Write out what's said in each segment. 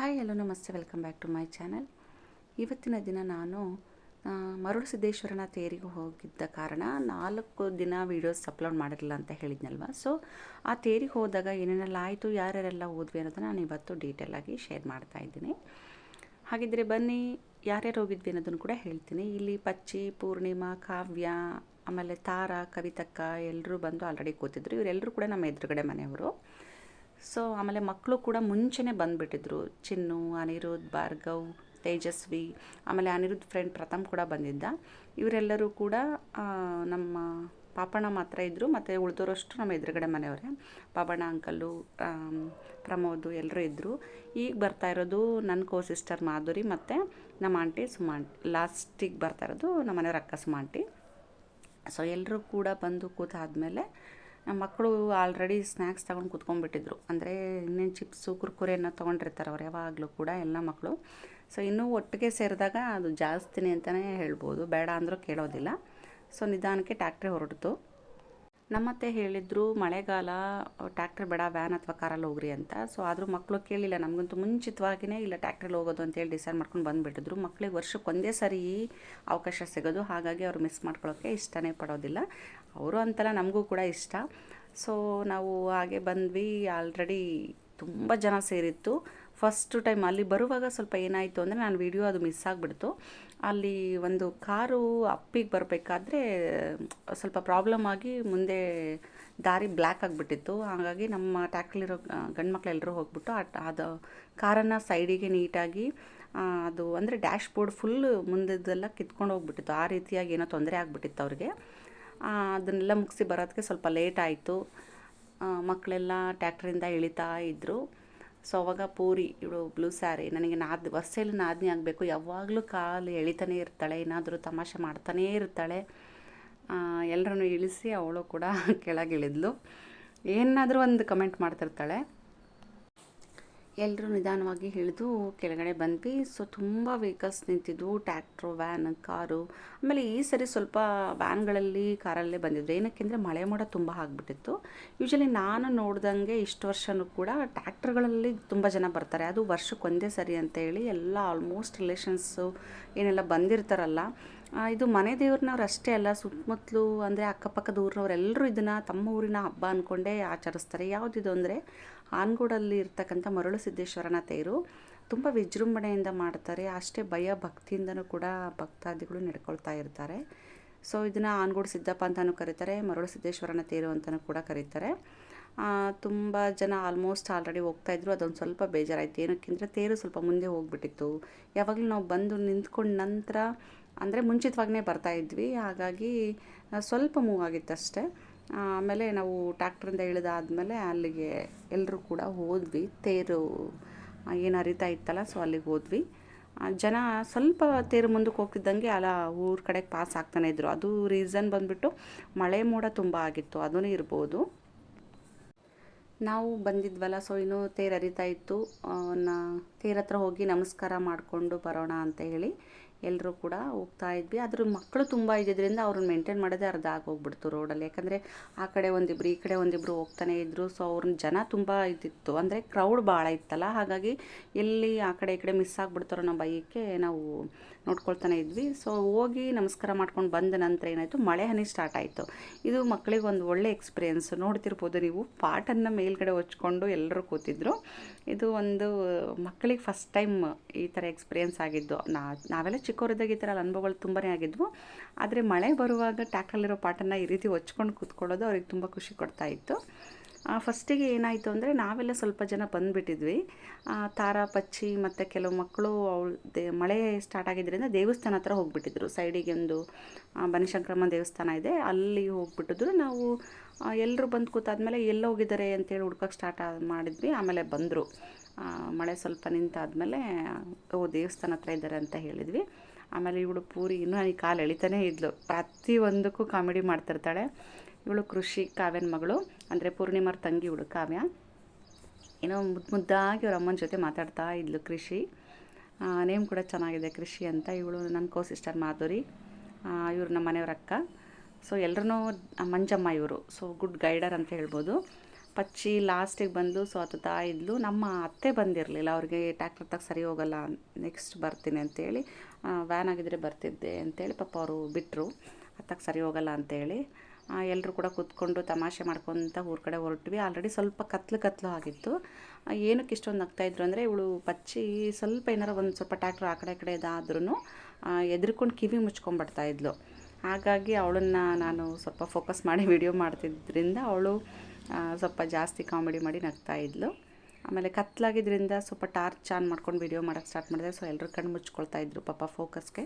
Hi, hello, ನಮಸ್ತೆ, welcome back to my channel. ಇವತ್ತಿನ ದಿನ ನಾನು ಮರುಳು ಸಿದ್ದೇಶ್ವರನ ತೇರಿಗೆ ಹೋಗಿದ್ದ ಕಾರಣ ನಾಲ್ಕು ದಿನ ವೀಡಿಯೋಸ್ ಅಪ್ಲೋಡ್ ಮಾಡಿರಲಿಲ್ಲ ಅಂತ ಹೇಳಿದ್ನಲ್ವ? ಸೊ ಆ ತೇರಿಗೆ ಹೋದಾಗ ಏನೇನೆಲ್ಲ ಆಯಿತು, ಯಾರ್ಯಾರೆಲ್ಲ ಹೋದ್ವಿ ಅನ್ನೋದನ್ನು ನಾನು ಇವತ್ತು ಡೀಟೇಲಾಗಿ ಶೇರ್ ಮಾಡ್ತಾ ಇದ್ದೀನಿ. ಹಾಗಿದ್ರೆ ಬನ್ನಿ, ಯಾರ್ಯಾರು ಹೋಗಿದ್ವಿ ಅನ್ನೋದನ್ನು ಕೂಡ ಹೇಳ್ತೀನಿ. ಇಲ್ಲಿ ಪಚ್ಚಿ, ಪೂರ್ಣಿಮಾ, ಕಾವ್ಯ, ಆಮೇಲೆ ತಾರಾ, ಕವಿತಕ್ಕ ಎಲ್ಲರೂ ಬಂದು ಆಲ್ರೆಡಿ ಕೂತಿದ್ರು. ಇವರೆಲ್ಲರೂ ಕೂಡ ನಮ್ಮ ಎದುರುಗಡೆ ಮನೆಯವರು. ಸೊ ಆಮೇಲೆ ಮಕ್ಕಳು ಕೂಡ ಮುಂಚೆನೇ ಬಂದುಬಿಟ್ಟಿದ್ರು. ಚಿನ್ನು ಅನಿರುದ್ಧ ಭಾರ್ಗವ್, ತೇಜಸ್ವಿ, ಆಮೇಲೆ ಅನಿರುದ್ಧ ಫ್ರೆಂಡ್ ಪ್ರಥಮ್ ಕೂಡ ಬಂದಿದ್ದ. ಇವರೆಲ್ಲರೂ ಕೂಡ ನಮ್ಮ ಪಾಪಣ್ಣ ಮಾತ್ರ ಇದ್ದರು ಮತ್ತು ಉಳಿದೋರಷ್ಟು ನಮ್ಮ ಎದುರುಗಡೆ ಮನೆಯವರೇ. ಪಾಪಣ್ಣ, ಅಂಕಲ್ಲು ಪ್ರಮೋದು ಎಲ್ಲರೂ ಇದ್ದರು ಈಗ ಬರ್ತಾ ಇರೋದು ನನ್ನ ಕೋ ಸಿಸ್ಟರ್ ಮಾಧುರಿ ಮತ್ತು ನಮ್ಮ ಆಂಟಿ ಸುಮಾಂಟಿ ಲಾಸ್ಟಿಗೆ ಬರ್ತಾ ಇರೋದು ನಮ್ಮ ಮನೆಯವ್ರ ಅಕ್ಕ ಸುಮಾಂಟಿ ಸೊ ಎಲ್ಲರೂ ಕೂಡ ಬಂದು ಕೂತಾದ್ಮೇಲೆ ಮಕ್ಕಳು ಆಲ್ರೆಡಿ ಸ್ನ್ಯಾಕ್ಸ್ ತೊಗೊಂಡು ಕುತ್ಕೊಂಡ್ಬಿಟ್ಟಿದ್ರು. ಅಂದರೆ ಇನ್ನೇನು ಚಿಪ್ಸು ಕುರ್ಕುರೆನ ತೊಗೊಂಡಿರ್ತಾರೆ ಅವ್ರು ಯಾವಾಗಲೂ ಕೂಡ ಎಲ್ಲ ಮಕ್ಕಳು. ಸೊ ಇನ್ನೂ ಒಟ್ಟಿಗೆ ಸೇರಿದಾಗ ಅದು ಜಾಸ್ತಿನೇ ಅಂತಲೇ ಹೇಳ್ಬೋದು. ಬೇಡ ಅಂದರೂ ಕೇಳೋದಿಲ್ಲ. ಸೊ ನಿಧಾನಕ್ಕೆ ಟ್ಯಾಕ್ಟ್ರಿ ಹೊರಡ್ತು. ನಮ್ಮತ್ತೆ ಹೇಳಿದ್ರು, ಮಳೆಗಾಲ ಟ್ಯಾಕ್ಟ್ರಿ ಬೇಡ ವ್ಯಾನ್ ಅಥವಾ ಕಾರಲ್ಲಿ ಹೋಗ್ರಿ ಅಂತ. ಸೊ ಆದರೂ ಮಕ್ಕಳು ಕೇಳಿಲ್ಲ. ನಮಗಂತೂ ಮುಂಚಿತವಾಗಿಯೇ ಇಲ್ಲ ಟ್ಯಾಕ್ಟ್ರಿಲಿ ಹೋಗೋದು ಅಂತೇಳಿ ಡಿಸೈಡ್ ಮಾಡ್ಕೊಂಡು ಬಂದುಬಿಟ್ಟಿದ್ರು. ಮಕ್ಕಳಿಗೆ ವರ್ಷಕ್ಕೆ ಒಂದೇ ಸರಿ ಅವಕಾಶ ಸಿಗೋದು. ಹಾಗಾಗಿ ಅವ್ರು ಮಿಸ್ ಮಾಡ್ಕೊಳ್ಳೋಕ್ಕೆ ಇಷ್ಟನೇ ಪಡೋದಿಲ್ಲ. ಅವರು ಅಂತಲ್ಲ ನಮಗೂ ಕೂಡ ಇಷ್ಟ. ಸೊ ನಾವು ಹಾಗೆ ಬಂದ್ವಿ. ಆಲ್ರೆಡಿ ತುಂಬ ಜನ ಸೇರಿತ್ತು. ಫಸ್ಟ್ ಟೈಮ್ ಅಲ್ಲಿ ಬರುವಾಗ ಸ್ವಲ್ಪ ಏನಾಯಿತು ಅಂದರೆ ನಾನು ವಿಡಿಯೋ ಅದು ಮಿಸ್ ಆಗಿಬಿಡ್ತು. ಅಲ್ಲಿ ಒಂದು ಕಾರು ಅಪ್ಪಿಗೆ ಬರಬೇಕಾದ್ರೆ ಸ್ವಲ್ಪ ಪ್ರಾಬ್ಲಮ್ ಆಗಿ ಮುಂದೆ ದಾರಿ ಬ್ಲ್ಯಾಕ್ ಆಗಿಬಿಟ್ಟಿತ್ತು. ಹಾಗಾಗಿ ನಮ್ಮ ಟ್ಯಾಕ್ಲಿರೋ ಗಂಡು ಮಕ್ಕಳೆಲ್ಲರೂ ಹೋಗ್ಬಿಟ್ಟು ಅದು ಕಾರನ್ನು ಸೈಡಿಗೆ ನೀಟಾಗಿ ಅದು ಅಂದರೆ ಡ್ಯಾಶ್ ಬೋರ್ಡ್ ಫುಲ್ ಮುಂದೆದೆಲ್ಲ ಕಿತ್ಕೊಂಡು ಹೋಗ್ಬಿಟ್ಟಿತ್ತು ಆ ರೀತಿಯಾಗಿ ಏನೋ ತೊಂದರೆ ಆಗಿಬಿಟ್ಟಿತ್ತು ಅವ್ರಿಗೆ. ಅದನ್ನೆಲ್ಲ ಮುಗಿಸಿ ಬರೋದಕ್ಕೆ ಸ್ವಲ್ಪ ಲೇಟ್ ಆಯಿತು. ಮಕ್ಕಳೆಲ್ಲ ಟ್ಯಾಕ್ಟ್ರಿಂದ ಇಳಿತಾ ಇದ್ದರು ಸೊ ಅವಾಗ ಪೂರಿ, ಇವಳು ಬ್ಲೂ ಸ್ಯಾರಿ ನನಗೆ ನಾದ್ ವರ್ಷದಲ್ಲಿ ನಾದಿನಿ ಆಗಬೇಕು. ಯಾವಾಗಲೂ ಕಾಲು ಎಳಿತಾನೇ ಇರ್ತಾಳೆ, ಏನಾದರೂ ತಮಾಷೆ ಮಾಡ್ತಾನೇ ಇರ್ತಾಳೆ. ಎಲ್ಲರನ್ನು ಇಳಿಸಿ ಅವಳು ಕೂಡ ಕೆಳಗಿಳಿದ್ಲು. ಏನಾದರೂ ಒಂದು ಕಮೆಂಟ್ ಮಾಡ್ತಿರ್ತಾಳೆ. ಎಲ್ಲರೂ ನಿಧಾನವಾಗಿ ಹಿಡಿದು ಕೆಳಗಡೆ ಬಂದ್ವಿ. ಸೊ ತುಂಬ ವೆಹಿಕಲ್ಸ್ ನಿಂತಿದ್ವು. Tractor van car. ಆಮೇಲೆ ಈ ಸರಿ ಸ್ವಲ್ಪ ವ್ಯಾನ್ಗಳಲ್ಲಿ ಕಾರಲ್ಲೇ ಬಂದಿದ್ದು ಏನಕ್ಕೆ ಅಂದರೆ ಮಳೆ ಮೋಡ ತುಂಬ ಆಗಿಬಿಟ್ಟಿತ್ತು. ಯೂಶಲಿ ನಾನು ನೋಡ್ದಂಗೆ ಇಷ್ಟು ವರ್ಷನೂ ಕೂಡ ಟ್ಯಾಕ್ಟ್ರುಗಳಲ್ಲಿ ತುಂಬ ಜನ ಬರ್ತಾರೆ. ಅದು ವರ್ಷಕ್ಕೆ ಒಂದೇ ಸರಿ ಅಂತ ಹೇಳಿ ಎಲ್ಲ ಆಲ್ಮೋಸ್ಟ್ ರಿಲೇಷನ್ಸು ಏನೆಲ್ಲ ಬಂದಿರ್ತಾರಲ್ಲ ಇದು ಮನೆ ದೇವ್ರನ್ನವ್ರು ಅಷ್ಟೇ ಅಲ್ಲ. ಸುತ್ತಮುತ್ತಲು ಅಂದರೆ ಅಕ್ಕಪಕ್ಕದ ಊರಿನವ್ರೆಲ್ಲರೂ ಇದನ್ನು ತಮ್ಮ ಊರಿನ ಹಬ್ಬ ಅಂದ್ಕೊಂಡೇ ಆಚರಿಸ್ತಾರೆ. ಯಾವುದಿದು ಅಂದರೆ ಆನ್ಗೋಡಲ್ಲಿ ಇರ್ತಕ್ಕಂಥ ಮರಳು ಸಿದ್ದೇಶ್ವರನ ತೇರು ತುಂಬ ವಿಜೃಂಭಣೆಯಿಂದ ಮಾಡ್ತಾರೆ. ಅಷ್ಟೇ ಭಯ ಭಕ್ತಿಯಿಂದನೂ ಕೂಡ ಭಕ್ತಾದಿಗಳು ನಡ್ಕೊಳ್ತಾ ಇರ್ತಾರೆ. ಸೊ ಇದನ್ನು ಆನ್ಗೋಡು ಸಿದ್ದಪ್ಪ ಅಂತಲೂ ಕರೀತಾರೆ, ಮರಳು ಸಿದ್ದೇಶ್ವರನ ತೇರು ಅಂತಲೂ ಕೂಡ ಕರೀತಾರೆ. ತುಂಬ ಜನ ಆಲ್ಮೋಸ್ಟ್ ಆಲ್ರೆಡಿ ಹೋಗ್ತಾ ಇದ್ರು. ಅದೊಂದು ಸ್ವಲ್ಪ ಬೇಜಾರಾಯಿತು. ಏನಕ್ಕೆಂದರೆ ತೇರು ಸ್ವಲ್ಪ ಮುಂದೆ ಹೋಗ್ಬಿಟ್ಟಿತ್ತು. ಯಾವಾಗಲೂ ನಾವು ಬಂದು ನಿಂತ್ಕೊಂಡ ನಂತರ, ಅಂದರೆ ಮುಂಚಿತವಾಗೇ ಬರ್ತಾಯಿದ್ವಿ ಹಾಗಾಗಿ ಸ್ವಲ್ಪ ಮೂವ್ ಆಗಿತ್ತು ಅಷ್ಟೇ ಆಮೇಲೆ ನಾವು ಟ್ಯಾಕ್ಟ್ರಿಂದ ಇಳಿದಾದ್ಮೇಲೆ ಅಲ್ಲಿಗೆ ಎಲ್ಲರೂ ಕೂಡ ಹೋದ್ವಿ. ತೇರು ಏನು ಹರಿತಾ ಇತ್ತಲ್ಲ ಸೊ ಅಲ್ಲಿಗೆ ಹೋದ್ವಿ. ಜನ ಸ್ವಲ್ಪ ತೇರು ಮುಂದಕ್ಕೆ ಹೋಗ್ತಿದ್ದಂಗೆ ಅಲ್ಲ ಊರ ಕಡೆಗೆ ಪಾಸ್ ಆಗ್ತಾನೆ ಇದ್ರು. ಅದು ರೀಸನ್ ಬಂದ್ಬಿಟ್ಟು ಮಳೆ ಮೋಡ ತುಂಬ ಆಗಿತ್ತು ಅದೂ ಇರ್ಬೋದು. ನಾವು ಬಂದಿದ್ವಲ್ಲ ಸೊ ಇನ್ನೂ ತೇರು ಹರಿತಾ ಇತ್ತು. ನ ನಾ, ತೇರ ಹತ್ರ ಹೋಗಿ ನಮಸ್ಕಾರ ಮಾಡಿಕೊಂಡು ಬರೋಣ ಅಂತ ಹೇಳಿ ಎಲ್ಲರೂ ಕೂಡ ಹೋಗ್ತಾ ಇದ್ವಿ. ಅದ್ರ ಮಕ್ಕಳು ತುಂಬ ಇದ್ದಿದ್ದರಿಂದ ಅವ್ರನ್ನ ಮೇಂಟೈನ್ ಮಾಡೋದೇ ಅರ್ಧ ಆಗೋಗ್ಬಿಡ್ತು ರೋಡಲ್ಲಿ ಯಾಕಂದರೆ ಆ ಕಡೆ ಒಂದಿಬ್ರು, ಈ ಕಡೆ ಒಂದಿಬ್ರು ಹೋಗ್ತಾನೆ ಇದ್ದರು ಸೊ ಅವ್ರನ್ನ ಜನ ತುಂಬ ಇದ್ದಿತ್ತು. ಅಂದರೆ ಕ್ರೌಡ್ ಭಾಳ ಇತ್ತಲ್ಲ. ಹಾಗಾಗಿ ಎಲ್ಲಿ ಆ ಕಡೆ ಈ ಕಡೆ ಮಿಸ್ ಆಗಿಬಿಡ್ತಾರೋ ನಮ್ಮ ಭಯಕ್ಕೆ ನಾವು ನೋಡ್ಕೊಳ್ತಾನೆ ಇದ್ವಿ. ಸೊ ಹೋಗಿ ನಮಸ್ಕಾರ ಮಾಡ್ಕೊಂಡು ಬಂದ ನಂತರ ಏನಾಯಿತು? ಮಳೆ ಹನಿ ಸ್ಟಾರ್ಟ್ ಆಯಿತು. ಇದು ಮಕ್ಕಳಿಗೆ ಒಂದು ಒಳ್ಳೆ ಎಕ್ಸ್ಪೀರಿಯೆನ್ಸ್ ನೋಡ್ತಿರ್ಬೋದು ನೀವು. ಪಾಟನ್ನು ಮೇಲ್ಗಡೆ ಹೊಚ್ಕೊಂಡು ಎಲ್ಲರೂ ಕೂತಿದ್ರು. ಇದು ಒಂದು ಮಕ್ಕಳಿಗೆ ಫಸ್ಟ್ ಟೈಮ್ ಈ ಥರ ಎಕ್ಸ್ಪೀರಿಯೆನ್ಸ್ ಆಗಿದ್ದು. ನಾ, ನಾವೆಲ್ಲ ಚಿಕ್ಕವರಿದ್ದಾಗ ಈ ಥರ ಅನುಭವಗಳು ತುಂಬನೇ ಆಗಿದ್ವು. ಆದರೆ ಮಳೆ ಬರುವಾಗ ಟ್ಯಾಕಲ್ಲಿರೋ ಪಾಟನ್ನು ಈ ರೀತಿ ಹೊಚ್ಕೊಂಡು ಕೂತ್ಕೊಳ್ಳೋದು ಅವ್ರಿಗೆ ತುಂಬ ಖುಷಿ ಕೊಡ್ತಾ ಇತ್ತು. ಫಸ್ಟಿಗೆ ಏನಾಯಿತು ಅಂದರೆ ನಾವೆಲ್ಲ ಸ್ವಲ್ಪ ಜನ ಬಂದುಬಿಟ್ಟಿದ್ವಿ. ತಾರಾ ಪಚ್ಚಿ ಮತ್ತು ಕೆಲವು ಮಕ್ಕಳು ಅವಳು ದೇ, ಮಳೆ ಸ್ಟಾರ್ಟ್ ಆಗಿದ್ದರಿಂದ ದೇವಸ್ಥಾನ ಹತ್ರ ಹೋಗ್ಬಿಟ್ಟಿದ್ರು. ಸೈಡಿಗೆ ಒಂದು ಬನಿಶಂಕ್ರಮ ದೇವಸ್ಥಾನ ಇದೆ. ಅಲ್ಲಿ ಹೋಗ್ಬಿಟ್ಟಿದ್ರು. ನಾವು ಎಲ್ಲರೂ ಬಂದು ಕೂತಾದ್ಮೇಲೆ ಎಲ್ಲಿ ಹೋಗಿದ್ದಾರೆ ಅಂತೇಳಿ ಹುಡ್ಕೋಕ್ಕೆ ಸ್ಟಾರ್ಟ್ ಮಾಡಿದ್ವಿ. ಆಮೇಲೆ ಬಂದರು. ಮಳೆ ಸ್ವಲ್ಪ ನಿಂತಾದಮೇಲೆ, ಓ, ದೇವಸ್ಥಾನ ಹತ್ರ ಇದ್ದಾರೆ ಅಂತ ಹೇಳಿದ್ವಿ. ಆಮೇಲೆ ಇವಳು ಪೂರಿ ಇನ್ನೂ ಈ ಕಾಲು ಎಳಿತಾನೇ ಇದ್ಲು. ಪ್ರತಿಯೊಂದಕ್ಕೂ ಕಾಮಿಡಿ ಮಾಡ್ತಿರ್ತಾಳೆ. ಇವಳು ಕೃಷಿ, ಕಾವ್ಯನ ಮಗಳು. ಅಂದರೆ ಪೂರ್ಣಿಮಾರ್ ತಂಗಿ ಇವಳು ಕಾವ್ಯ. ಏನೋ ಮುದ್ದು ಮುದ್ದಾಗಿ ಅವ್ರ ಅಮ್ಮನ ಜೊತೆ ಮಾತಾಡ್ತಾ ಇದ್ಲು ಕೃಷಿ. ನೇಮ್ ಕೂಡ ಚೆನ್ನಾಗಿದೆ ಕೃಷಿ ಅಂತ. ಇವಳು ನನ್ನ ಕೋ ಸಿಸ್ಟರ್ ಮಾಧುರಿ ಇವರು ನಮ್ಮ ಮನೆಯವ್ರ ಅಕ್ಕ. ಸೊ ಎಲ್ಲರೂ ಮಂಜಮ್ಮ ಇವರು. ಸೊ ಗುಡ್ ಗೈಡರ್ ಅಂತ ಹೇಳ್ಬೋದು. ಪಚ್ಚಿ ಲಾಸ್ಟಿಗೆ ಬಂದು ಸೋತುತ್ತಾ ಇದ್ಲು ನಮ್ಮ ಅತ್ತೆ ಬಂದಿರಲಿಲ್ಲ. ಅವ್ರಿಗೆ ಟ್ಯಾಕ್ಟರ್ ತಗ ಸರಿ ಹೋಗಲ್ಲ. ನೆಕ್ಸ್ಟ್ ಬರ್ತೀನಿ ಅಂತೇಳಿ ವ್ಯಾನ್ ಆಗಿದ್ರೆ ಬರ್ತಿದ್ದೆ ಅಂತೇಳಿ ಪಾಪ ಅವರು ಬಿಟ್ಟರು ಅತ್ತಾಗ ಸರಿ ಹೋಗಲ್ಲ ಅಂತೇಳಿ ಎಲ್ಲರೂ ಕೂಡ ಕೂತ್ಕೊಂಡು ತಮಾಷೆ ಮಾಡ್ಕೊತ ಊರ ಕಡೆ ಹೊರಟ್ವಿ. ಆಲ್ರೆಡಿ ಸ್ವಲ್ಪ ಕತ್ಲು ಕತ್ಲು ಆಗಿತ್ತು. ಏನಕ್ಕೆ ಇಷ್ಟೊಂದು ನಗ್ತಾಯಿದ್ರು ಅಂದರೆ ಇವಳು ಪಚ್ಚಿ ಸ್ವಲ್ಪ ಏನಾರು ಒಂದು ಸ್ವಲ್ಪ ಟ್ಯಾಕ್ಟ್ರ್ ಆ ಕಡೆ ಕಡೆ ಇದಾದ್ರೂ ಎದ್ರುಕೊಂಡು ಕಿವಿ ಮುಚ್ಕೊಂಡ್ಬಿಡ್ತಾ ಇದ್ಲು. ಹಾಗಾಗಿ ಅವಳನ್ನು ನಾನು ಸ್ವಲ್ಪ ಫೋಕಸ್ ಮಾಡಿ ವಿಡಿಯೋ ಮಾಡ್ತಿದ್ದರಿಂದ ಅವಳು ಸ್ವಲ್ಪ ಜಾಸ್ತಿ ಕಾಮಿಡಿ ಮಾಡಿ ನಗ್ತಾ ಇದ್ಲು. ಆಮೇಲೆ ಕತ್ಲಾಗಿದ್ದರಿಂದ ಸ್ವಲ್ಪ ಟಾರ್ಚ್ ಆನ್ ಮಾಡ್ಕೊಂಡು ವಿಡಿಯೋ ಮಾಡೋಕ್ಕೆ ಸ್ಟಾರ್ಟ್ ಮಾಡಿದೆ. ಸೊ ಎಲ್ಲರೂ ಕಣ್ಣು ಮುಚ್ಕೊಳ್ತಾ ಇದ್ರು ಪಾಪ ಫೋಕಸ್ಗೆ.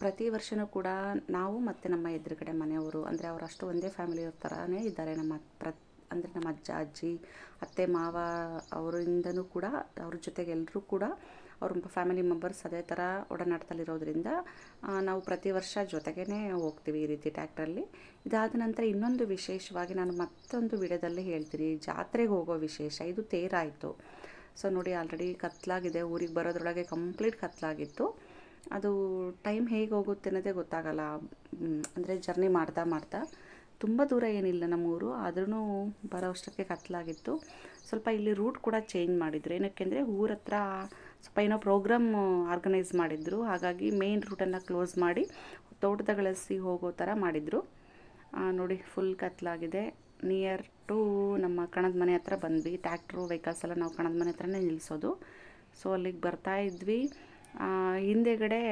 ಪ್ರತಿ ವರ್ಷವೂ ಕೂಡ ನಾವು ಮತ್ತು ನಮ್ಮ ಎದುರುಗಡೆ ಮನೆಯವರು, ಅಂದರೆ ಅವರಷ್ಟು ಒಂದೇ ಫ್ಯಾಮಿಲಿಯವ್ರ ಥರನೇ ಇದ್ದಾರೆ. ನಮ್ಮ ಪ್ರ ಅಂದರೆ ನಮ್ಮ ಅಜ್ಜ, ಅಜ್ಜಿ, ಅತ್ತೆ, ಮಾವ, ಅವರಿಂದನೂ ಕೂಡ, ಅವ್ರ ಜೊತೆಗೆ ಎಲ್ಲರೂ ಕೂಡ ಅವ್ರ ಫ್ಯಾಮಿಲಿ ಮೆಂಬರ್ಸ್ ಅದೇ ಥರ ಒಡನಾಟದಲ್ಲಿರೋದ್ರಿಂದ ನಾವು ಪ್ರತಿ ವರ್ಷ ಜೊತೆಗೇ ಹೋಗ್ತೀವಿ ಈ ರೀತಿ ಟ್ಯಾಕ್ಟ್ರಲ್ಲಿ ಇದಾದ ನಂತರ ಇನ್ನೊಂದು ವಿಶೇಷವಾಗಿ ನಾನು ಮತ್ತೊಂದು ವಿಡಿಯೋದಲ್ಲಿ ಹೇಳ್ತೀನಿ, ಜಾತ್ರೆಗೆ ಹೋಗೋ ವಿಶೇಷ. ಇದು ತೇರಾಯಿತು. ಸೊ ನೋಡಿ ಆಲ್ರೆಡಿ ಕತ್ಲಾಗಿದೆ. ಊರಿಗೆ ಬರೋದ್ರೊಳಗೆ ಕಂಪ್ಲೀಟ್ ಕತ್ಲಾಗಿತ್ತು. ಅದು ಟೈಮ್ ಹೇಗೆ ಹೋಗುತ್ತೆ ಅನ್ನೋದೇ ಗೊತ್ತಾಗಲ್ಲ. ಅಂದರೆ ಜರ್ನಿ ಮಾಡ್ತಾ ಮಾಡ್ತಾ. ತುಂಬ ದೂರ ಏನಿಲ್ಲ ನಮ್ಮೂರು. ಆದ್ರೂ ಬರೋ ಅಷ್ಟಕ್ಕೆ ಕತ್ಲಾಗಿತ್ತು. ಸ್ವಲ್ಪ ಇಲ್ಲಿ ರೂಟ್ ಕೂಡ ಚೇಂಜ್ ಮಾಡಿದ್ರು. ಏನಕ್ಕೆ ಅಂದರೆ ಊರ ಹತ್ರ ಸ್ವಲ್ಪ ಏನೋ ಪ್ರೋಗ್ರಾಮ್ ಆರ್ಗನೈಸ್ ಮಾಡಿದ್ರು. ಹಾಗಾಗಿ ಮೇನ್ ರೂಟನ್ನು ಕ್ಲೋಸ್ ಮಾಡಿ ತೋಟದಗಳಿಸಿ ಹೋಗೋ ಥರ ಮಾಡಿದರು. ನೋಡಿ ಫುಲ್ ಕತ್ಲಾಗಿದೆ. ನಿಯರ್ ಟು ನಮ್ಮ ಕಣದ ಮನೆ ಹತ್ರ ಬಂದ್ವಿ. ಟ್ಯಾಕ್ಟ್ರು ವೆಹಿಕಲ್ಸ್ ಎಲ್ಲ ನಾವು ಕಣದ ಮನೆ ಹತ್ರನೇ ನಿಲ್ಲಿಸೋದು ಸೊ ಅಲ್ಲಿಗೆ ಬರ್ತಾ ಇದ್ವಿ. ಹಿಂದೆಗಡೆ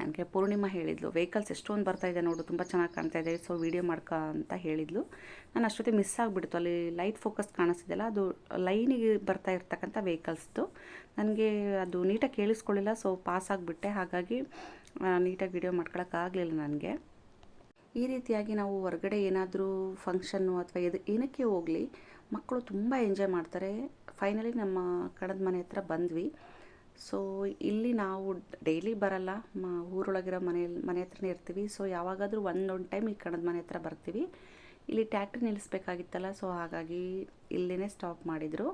ನನಗೆ ಪೂರ್ಣಿಮಾ ಹೇಳಿದ್ಲು. ವೆಹಿಕಲ್ಸ್ ಎಷ್ಟೊಂದು ಬರ್ತಾ ಇದೆ ನೋಡು, ತುಂಬ ಚೆನ್ನಾಗಿ ಕಾಣ್ತಾ ಇದೆ ಸೊ ವೀಡಿಯೋ ಮಾಡ್ಕ ಅಂತ ಹೇಳಿದ್ಲು. ನಾನು ಅಷ್ಟೊತ್ತಿಗೆ ಮಿಸ್ ಆಗಿಬಿಡ್ತು. ಅಲ್ಲಿ ಲೈಟ್ ಫೋಕಸ್ ಕಾಣಿಸ್ತಿದೆಯಲ್ಲ, ಅದು ಲೈನಿಗೆ ಬರ್ತಾ ಇರ್ತಕ್ಕಂಥ ವೆಹಿಕಲ್ಸ್ದು ನನಗೆ ಅದು ನೀಟಾಗಿ ಕೇಳಿಸ್ಕೊಳ್ಳಿಲ್ಲ ಸೊ ಪಾಸ್ ಆಗಿಬಿಟ್ಟೆ. ಹಾಗಾಗಿ ನೀಟಾಗಿ ವೀಡಿಯೋ ಮಾಡ್ಕೊಳಕ್ಕಾಗಲಿಲ್ಲ ನನಗೆ. ಈ ರೀತಿಯಾಗಿ ನಾವು ಹೊರಗಡೆ ಏನಾದರೂ ಫಂಕ್ಷನ್ನು ಅಥವಾ ಎದು, ಏನಕ್ಕೆ ಹೋಗಲಿ, ಮಕ್ಕಳು ತುಂಬ ಎಂಜಾಯ್ ಮಾಡ್ತಾರೆ. ಫೈನಲಿ ನಮ್ಮ ಕಣದ ಮನೆ ಹತ್ರ ಬಂದ್ವಿ. ಸೊ ಇಲ್ಲಿ ನಾವು ಡೈಲಿ ಬರಲ್ಲ. ಮ, ಊರೊಳಗಿರೋ ಮನೆಯಲ್ಲಿ ಮನೆ ಹತ್ರನೇ ಇರ್ತೀವಿ. ಸೊ ಯಾವಾಗಾದರೂ ಒಂದೊಂದು ಟೈಮ್ ಈ ಕಣದ ಮನೆ ಹತ್ರ ಬರ್ತೀವಿ. ಇಲ್ಲಿ ಟ್ಯಾಕ್ಟ್ರಿ ನಿಲ್ಲಿಸ್ಬೇಕಾಗಿತ್ತಲ್ಲ ಸೊ ಹಾಗಾಗಿ ಇಲ್ಲೇ ಸ್ಟಾಪ್ ಮಾಡಿದರು.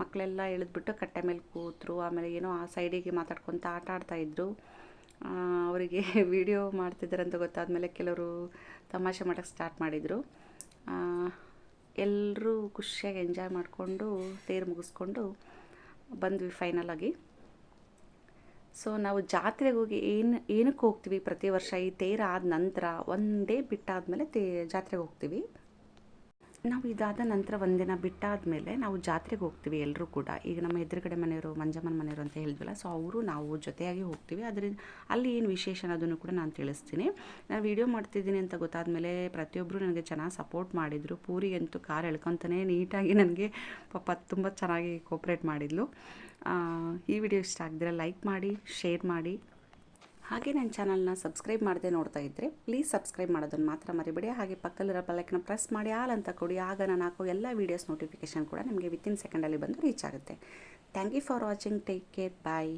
ಮಕ್ಕಳೆಲ್ಲ ಇಳಿದ್ಬಿಟ್ಟು ಕಟ್ಟೆ ಮೇಲೆ ಕೂತರು. ಆಮೇಲೆ ಏನೋ ಆ ಸೈಡಿಗೆ ಮಾತಾಡ್ಕೊತ ಆಟ ಆಡ್ತಾಯಿದ್ರು ಅವರಿಗೆ ವಿಡಿಯೋ ಮಾಡ್ತಿದ್ದಾರೆ ಅಂತ ಗೊತ್ತಾದಮೇಲೆ ಕೆಲವರು ತಮಾಷೆ ಮಾಡೋಕ್ಕೆ ಸ್ಟಾರ್ಟ್ ಮಾಡಿದರು. ಎಲ್ಲರೂ ಖುಷಿಯಾಗಿ ಎಂಜಾಯ್ ಮಾಡಿಕೊಂಡು ತೇರು ಮುಗಿಸ್ಕೊಂಡು ಬಂದ್ವಿ ಫೈನಲ್ ಆಗಿ ಸೊ ನಾವು ಜಾತ್ರೆಗೆ ಹೋಗಿ ಏನು, ಏನಕ್ಕೆ ಹೋಗ್ತೀವಿ ಪ್ರತಿ ವರ್ಷ ಈ ತೇರು ಆದ ನಂತರ ಒನ್ ಡೇ ಬಿಟ್ಟಾದಮೇಲೆ ತೇ, ಜಾತ್ರೆಗೆ ಹೋಗ್ತೀವಿ. ನಾವು ಇದಾದ ನಂತರ ಒಂದಿನ ಬಿಟ್ಟಾದಮೇಲೆ ನಾವು ಜಾತ್ರೆಗೆ ಹೋಗ್ತೀವಿ ಎಲ್ಲರೂ ಕೂಡ. ಈಗ ನಮ್ಮ ಎದುರುಗಡೆ ಮನೆಯವರು, ಮಂಜಮ್ಮನ ಮನೆಯವರು ಅಂತ ಹೇಳಿದ್ವಲ್ಲ ಸೊ ಅವರು ನಾವು ಜೊತೆಯಾಗಿ ಹೋಗ್ತೀವಿ. ಅದರಿಂದ ಅಲ್ಲಿ ಏನು ವಿಶೇಷ ಅನ್ನೋದನ್ನು ಕೂಡ ನಾನು ತಿಳಿಸ್ತೀನಿ. ನಾನು ವೀಡಿಯೋ ಮಾಡ್ತಿದ್ದೀನಿ ಅಂತ ಗೊತ್ತಾದಮೇಲೆ ಪ್ರತಿಯೊಬ್ಬರು ನನಗೆ ಚೆನ್ನಾಗಿ ಸಪೋರ್ಟ್ ಮಾಡಿದರು. ಪೂರಿ ಅಂತೂ ಕಾರ್ ಎಳ್ಕೊತಾನೆ ನೀಟಾಗಿ ನನಗೆ ಪಾಪ ತುಂಬ ಚೆನ್ನಾಗಿ ಕೋಪ್ರೇಟ್ ಮಾಡಿದ್ಲು. ಈ ವಿಡಿಯೋ ಇಷ್ಟ ಆಗಿದ್ರೆ ಲೈಕ್ ಮಾಡಿ ಶೇರ್ ಮಾಡಿ. ಹಾಗೆ ನನ್ನ ಚಾನಲ್ನ ಸಬ್ಸ್ಕ್ರೈಬ್ ಮಾಡದೆ ನೋಡ್ತಾ ಇದ್ದರೆ ಪ್ಲೀಸ್ ಸಬ್ಸ್ಕ್ರೈಬ್ ಮಾಡೋದನ್ನು ಮಾತ್ರ ಮರಿಬೇಡಿ. ಹಾಗೆ ಪಕ್ಕದಲ್ಲಿರೋ ಬೆಲ್ಲೈಕನ್ನ ಪ್ರೆಸ್ ಮಾಡಿ ಆಲ್ ಅಂತ ಕೊಡಿ. ಆಗ ನಾನು ಹಾಕೋ ಎಲ್ಲ ವೀಡಿಯೋಸ್ ನೋಟಿಫಿಕೇಷನ್ ಕೂಡ ನಿಮಗೆ ವಿತಿನ್ ಸೆಕೆಂಡಲ್ಲಿ ಬಂದು ರೀಚ್ ಆಗುತ್ತೆ. Thank you for watching take care bye